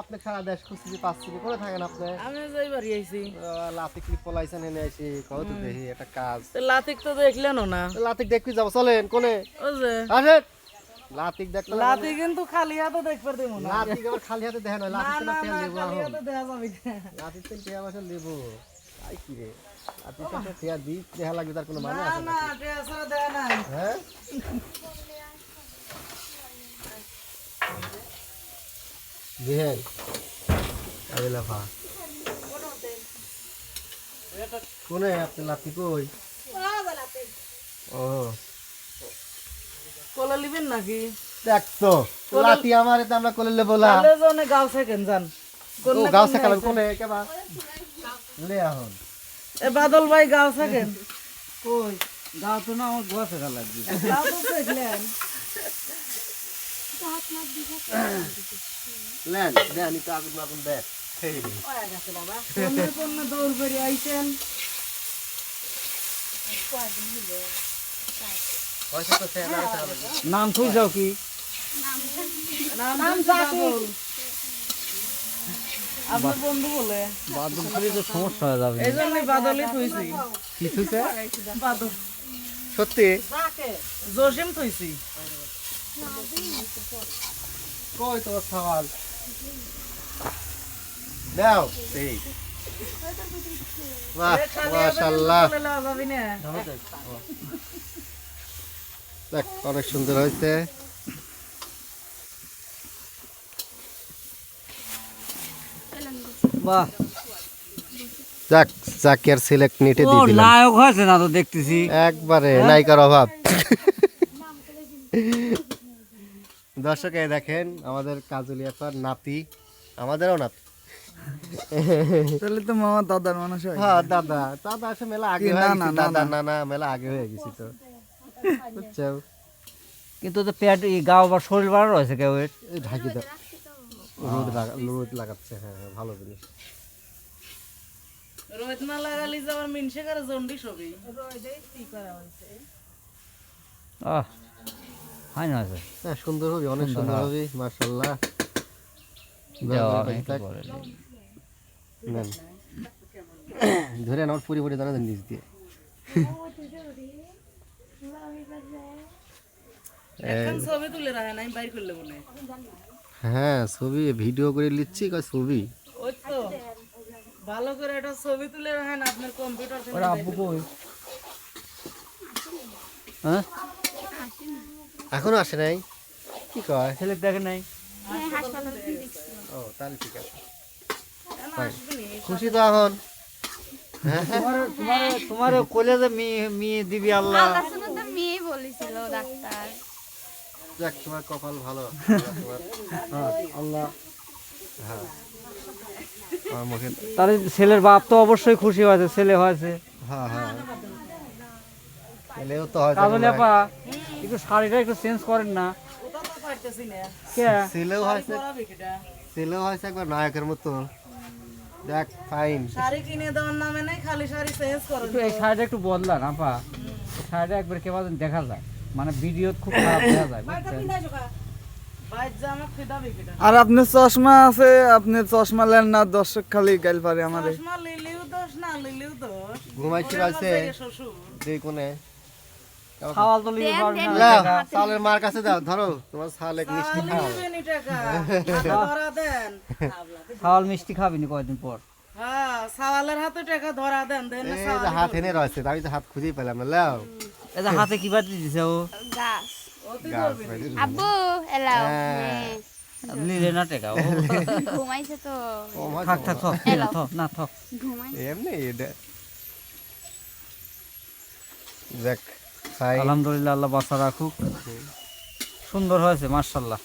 আপনি সারা দেশ খুঁজছি পাচ্ছি না। করে থাকেন আপনি। আমি যাই বাড়ি আইছি। লাতিক ক্লিপ পলাইছেন এনে আসি কত তো দেখি একটা কাজ। তো লাতিক তো দেখলেন না। লাতিক দেখবি যাব চলেন কোনে? ও যে। আসেন। লাতিক দেখতে লাতি কিন্তু খালি হাতে দেখবার দেবো না। লাতিক আবার খালি হাতে দেখে না লাতিক না তেল না খালি হাতে দেখা যাবে। না। লাতিক তেল টিয়া বছর লেবু। আই কি রে? লাতিক তেল টিয়া দি দেখা লাগবে তার কোনো মানে না আছে না টেসরা দেয় নাই। হ্যাঁ? বিহেন আরে লাফা কোনে আপনি লাতি কই? ও। কোলা লিবেন নাকি? দেখতো লাতি আমার এটা আমরা কোলে লেবো না তাহলে জনে গাও সেকেন্ড যান। ও গাও সেকাল কোনে? কেবা লে এখন এ বাদল ভাই গাও সেকেন্ড কই? গাও তো না আমার গোয়া লাগবে। গাও তো দেখলেন লেন দে আমি তো আগুন আগুন দে সেই রে কোনে কোনে দৌড় করে আইছেন। পয়সা তো সে না নাম তুই যাও কি? নাম নাম বাদল আপনার বন্ধু বলে। বাথরুম খালি তো সমস্যা হয়ে যাবে। এই জন্যই বাদলই থইছি। কিছুতে বাদল। সত্যি? জসিম থইছি। কই তোমার সওয়াল? দাও। এই। বাহ মাশাআল্লাহ। দেখ অনেক সুন্দর হয়েছে। বাহ। যাক জাকির সিলেক্ট দিয়ে দিলাম। নায়ক হয়েছে না তো দেখতেছি। একবারে নায়িকার অভাব। দর্শক এই দেখেন আমাদের কাজুলিয়াপার নাতি আমাদেরও নাতি। তাহলে তো মামা দাদার মানুষ হয়। হ্যাঁ দাদা। দাদা আসে মেলা আগে কি, হয়ে না, গেছি না, দাদা না। না মেলা আগে হয়ে গেছি তো। বুঝছ কিন্তু তো পেট এই গাও বা শরীর বাড়া রয়েছে কেউ? এই ঢাকি দাও। রোদ লাগা রোদ লাগাচ্ছে হ্যাঁ হ্যাঁ, ভালো জিনিস। রোহিত না লাগালি যে আমার মিনসে করে জন্ডিস হবে। আহ। হয় না আছে? হ্যাঁ সুন্দর হবে অনেক সুন্দর হবে। ধরে আমার পুরি পুরি দানা নিচ দিয়ে। ছবি তুলে রাখেন আমি বাইর করলে হয়। ছবি ভিডিও করে নিচ্ছি ছবি? ওই তো। ভালো করে একটা ছবি তুলে রাখেন আপনার কম্পিউটার ওরা আব্বু কই? হ্যাঁ? এখনও আসে নাই? কি কয়? ছেলে দেখে নাই। ও তাহলে ঠিক আছে। খুশি তো এখন? হ্যাঁ তোমার কলেজে মেয়ে মেয়ে দিবি আল্লাহ। মেয়ে বলেছিল ডাক্তার। যাক তোমার কপাল ভালো। হ্যাঁ, আল্লাহ হ্যাঁ আমার তার ছেলের বাপ তো অবশ্যই খুশি হয়েছে ছেলে হয়েছে। হ্যাঁ হ্যাঁ। এলেও তো আপা একটু শাড়িটা একটু চেঞ্জ করেন না। ছেলেও হয়েছে ছেলেও হয়েছে একবার নায়কের মতো। দেখ ফাইন শাড়ি কিনে দেওয়ার নামে নাই খালি শাড়ি চেঞ্জ করেন। এই শাড়িটা একটু বদলান আপা। শাড়িটা একবার কেমন দেখা যায়। মানে ভিডিও খুব খারাপ দেখা যায় আর আপনার চশমা আছে আপনি চশমা লেন না দর্শক খালি গাইল পারে আমারে। চশমা লিলিও দোষ না লিলিও দোষ। ঘুমাইছি আছে চালের মার কাছে দাও ধরো তোমার ছাল এক মিষ্টি খাও। লিবেনি টাকা হাতে ধরা দেন। খাওয়াল মিষ্টি খাবি কয়দিন পর? হ্যাঁ হাতে টাকা ধরা দেন দেন হাত এনে রয়েছে আমি তো হাত খুঁজেই পেলাম না লাও। এই হাতে কি বাতি দিছে ও? গাছ। আব্বু এলাও হ্যাঁ। না টেকা ও। ঘুমাইছে তো। থাক থাক থাক না থাক না থাক। ঘুমাই এমনি এটা দেখ। আলহামদুলিল্লাহ আল্লাহ বাসা রাখুক। সুন্দর হয়েছে মার্শাল্লাহ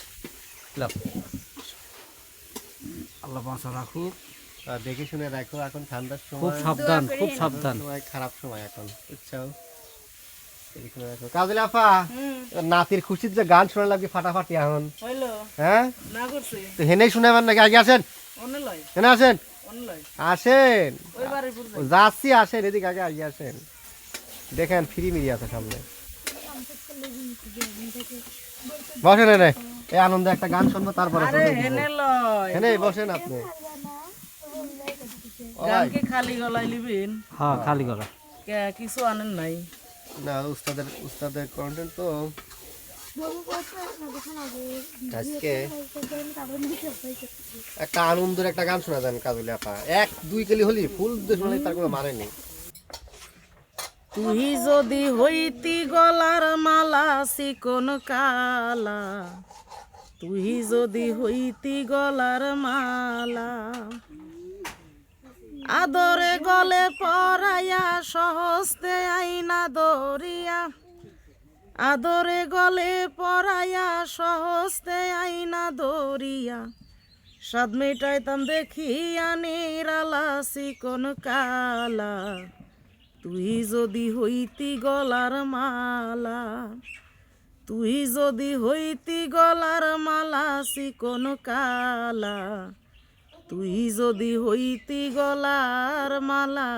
আল্লাহ বাসা রাখুক। দেখে শুনে রাখো এখন ঠান্ডার সময়। খুব সাবধান খুব সাবধান। খারাপ সময় এখন বুঝছ কাজল নাতির খুশির যে গান শোনা লাগবে ফাটাফাটি এখন। হ্যাঁ? না করছি। তো হেনেই শুনাবেন নাকি? আগে আসেন। হেনে আসেন। আসেন। যাচ্ছি আসেন এদিকে আগে আগে আসেন। দেখেন ফ্রি মিরি আছে সামনে। বসেন এনে এই আনন্দে একটা গান শুনব তারপরে এখানে বসেন আপনি। খালি গলায় লিবেন? হ্যাঁ খালি গলা কিছু আনেন নাই? না উস্তাদের উস্তাদের কন্টেন্ট তো। আজকে একটা আনন্দের একটা গান শোনা দেন কাজলি আপা। এক দুই কেলি হলি ফুল দিয়ে শোনালে তার কোনো মানে নেই। তুই যদি হইতি গলার মালা চিকন কালা, তুই যদি হইতি গলার মালা, আদরে গলে পরাইয়া সহস্তে আইনা দরিয়া, আদরে গলে পরাইয়া সহস্তে আইনা দরিয়া সাদ মেটাইতাম দেখিয়া নিরালা চিকন কালা। তুই যদি হইতি গলার মালা, তুই যদি হইতি গলার মালা কোন কালা, তুই যদি হইতি গলার মালা।